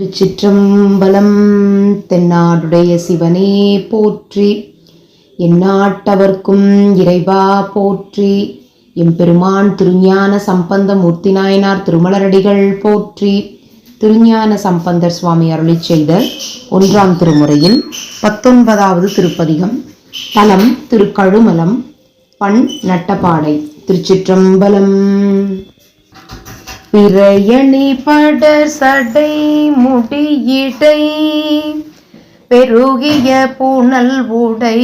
திருச்சிற்றம்பலம் தென்னாடுடைய சிவனே போற்றி எந்நாட்டவர்க்கும் இறைவா போற்றி எம்பெருமான் திருஞான சம்பந்த மூர்த்தி நாயனார் திருமலரடிகள் போற்றி. திருஞான சம்பந்தர் சுவாமி அருளி செய்த ஒன்றாம் திருமுறையில் பத்தொன்பதாவது திருப்பதிகம் தலம் திருக்கழுமலம் பண் நட்டப்பாடை திருச்சிற்றம்பலம். பிறையணி படர் சடை முடியிடை பெருகிய புனல் உடை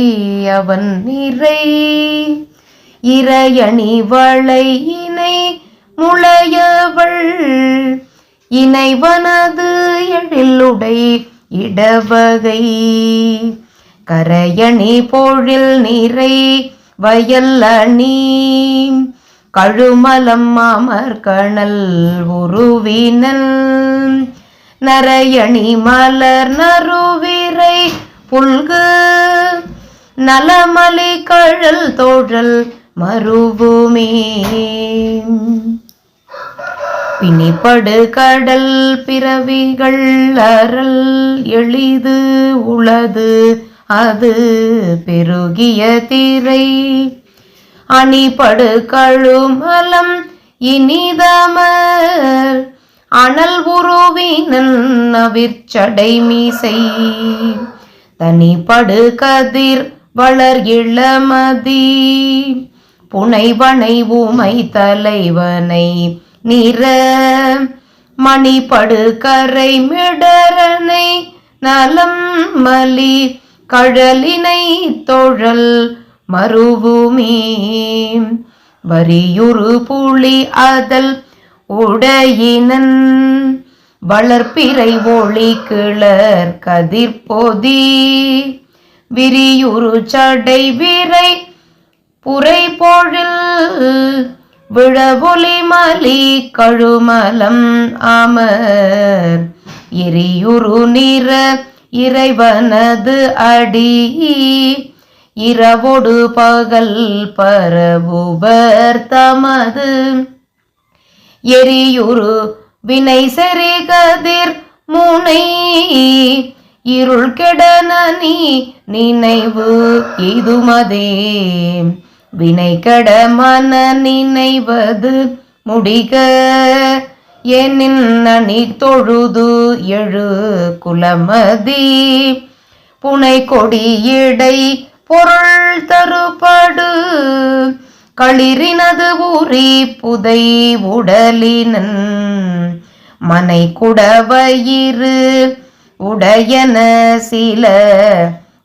அவன் நிறை. இறையணி வளை இணை முளையவள் இணைவனது எழிலுடை இடவகை. கரையணி பொழில் நிறை வயல் அணி கழுமலம் மாமர் கணல் உருவினன். நரையணி மலர் நறுவிரை புல்கு. நலமலி கழல் தோழல் மறுபூமி பிணிப்படு கடல் பிறவிகள் அறல் எளிது உளது. அது பெருகிய திரை அணிபடு கழுமலம் இனிதமர். அனல் உருவினன் அவிர்ச்சடை மீசை. தனிப்படு கதிர் வளர் இளமதி. புனைவனை ஊமை தலைவனை நிற. மணிப்படு கரை மிடரனை நலம் மலி. கழலினை தொழல் மறுபூமி வரியுறு புலி அதல் உடையினன் வளர்ப்பிறை ஒளி கிளர் கதிர்பொதி விரியுறு சடை விரை புரை பொழில் விழவொலி மலி கழுமலம் அமர் எரியுறு நிற இறைவனது அடி இரவொடு பகல் பரபுபர் தமது. எரியுரு வினை செறி கதிர் முனை. இருள் கெடனி நினைவு இதுமதே. வினை கட மன நினைவது முடிக. எனின் அணி தொழுது எழு குலமதி. புனை கொடி இடை பொருள் தருபடு. களிரினது ஊறி புதை உடலினன். மனை குடவயிறு உடையன சில.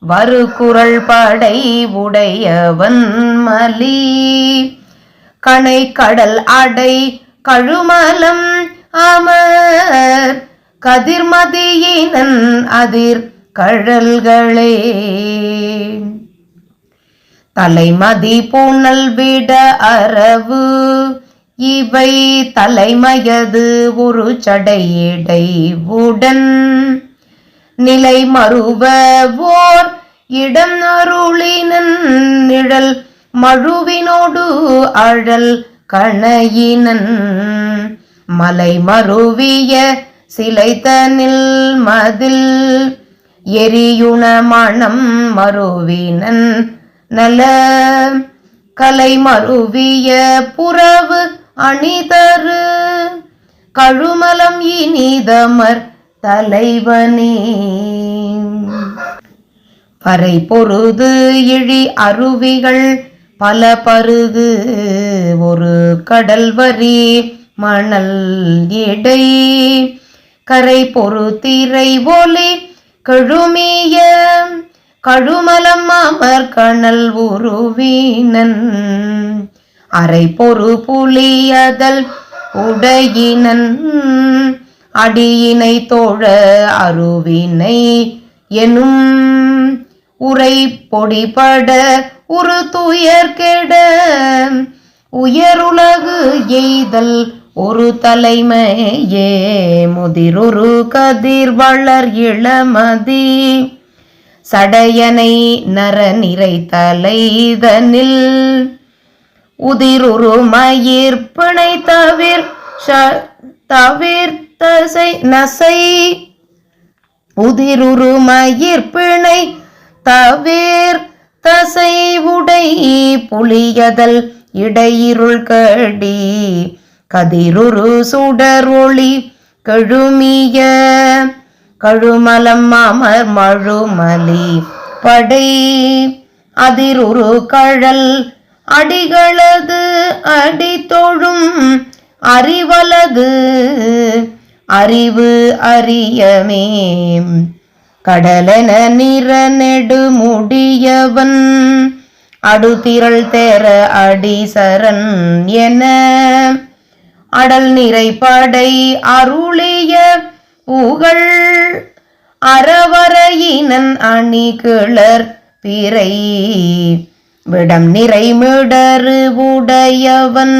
வருகுரல் படை உடையவன் மலி. கணை கடல் அடை கழுமலம் அமர். கதிர்மதியினன் அதிர் கழல்களே. தலைமதி பூனல் விட அரவு இவை தலைமயது ஒரு சடையிடை உடன். நிலை மறுவ ஓர் இடம் அருளினன் நிழல் மழுவினோடு அழல் கணையினன். மலை மருவிய சிலைத்தனில் மதில் எரியுண மணம் மருவினன். நல கலை மருவிய புறவு அணிதரு. கழுமலம் இனிதமர் தலைவனே. பறை பொருது இழி அருவிகள் பல பருது ஒரு கடல் வரி மணல் இடை கரை பொறுத்திரை ஒலி கழுமிய கழுமலம் அமர் கணல் உருவினன். அரை பொறு புலியதல் உடையினன். அடியினை தோழ அருவினை எனும். உரை பொடிபட உரு துயர் கெட. உயருலகு எய்தல் ஒரு தலைமையே. முதிரொரு கதிர் வளர் இளமதி. சடையனை நர நிறை தலைதனில் உதிரு மயிர் பிணை தவிர் ஷ- தவிர்த்தசை நசை. புதிருரு மயிர்பிணை தவிர் தசை உடை புலியதல் இடையிருள் கடி. கதிருரு சுடர் ஒளி கழுமிய கழுமலம் மாமர் மழுமலி படை. அதிருரு கழல் அடிகளது அடி தொழும் அறிவலது அறிவு அறியமே. கடலென நிற நெடுமுடியவன் அடுதிரள் தேர அடிசரன் என. அடல் நிறை படை அருளிய புகழ் அறவரையினன் அணி கிளர் பிறை விடம் நிறைமிடரு உடையவன்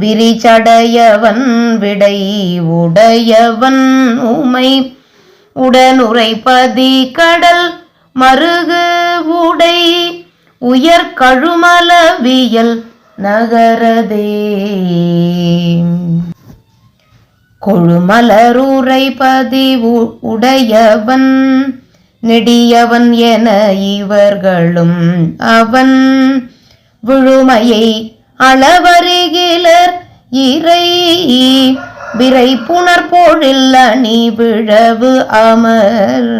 விரிச்சடையவன் விடை உடையவன் உமை. உடனுரைப்பதி கடல் மருகு உடை உயர் கழுமலவியல் நகரதே. கொழுமலரூரை பதிவு உடையவன் நெடியவன் என இவர்களும் அவன். விழுமையை அளவருகிலர் இறை விரை புணர்போழில் அணி விழவு அமர்.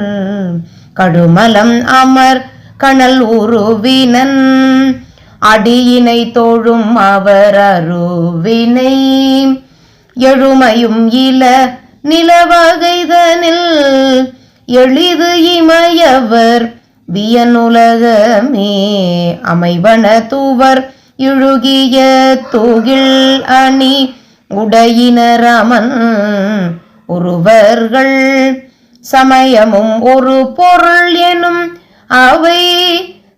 கடுமலம் அமர் கணல் உருவினன் அடியினை தோழும் அவர் அருவினை. எழுமையும் இல நிலவகைதனில் எளிது இமையவர் வியனுலகமே அமைவன தூவர் இழுகிய தூகில் அணி உடையினரமன் ஒருவர்கள் சமயமும் ஒரு பொருள் எனும் அவை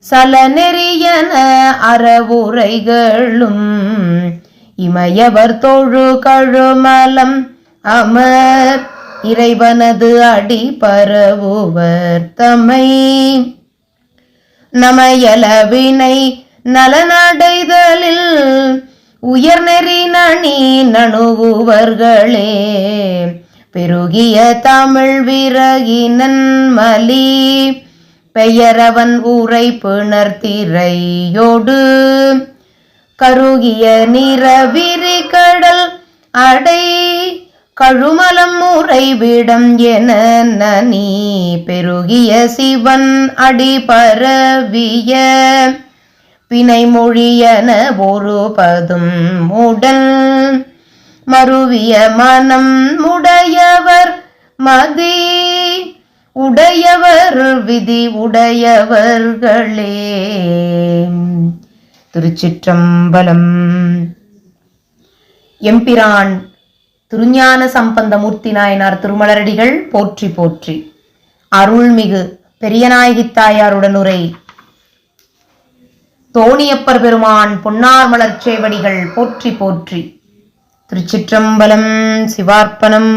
சலநெறியன அறவுரைகளும் இமயவர் தோழு கழுமலம் அமர். இறைவனது அடி பரவுவர் தமை நமயலவினை நலனடைதலில் உயர் நெறி நனி நணுகுவர்களே பெருகிய தமிழ் விறகினன் மலி பெயரவன் ஊரை பிணர்த்திரையோடு கருகிய நிறவிரி கடல் அடை கழுமலம் உறைவிடம் என நனி பெருகிய சிவன் அடி பரவிய. பிணை மொழியன ஒரு பதும் உடல் மருவிய மனம் உடையவர் மதி. உடையவர் விதி உடையவர்களே. திருச்சிற்றம்பலம். எம்பிரான் திருஞான சம்பந்தமூர்த்தி நாயனார் திருமலரடிகள் போற்றி போற்றி. அருள்மிகு பெரியநாயகி தாயாருடன் உரை தோணியப்பர் பெருமான் பொன்னார் மலர்ச் சேவடிகள் போற்றி போற்றி. திருச்சிற்றம்பலம் சிவார்ப்பணம்.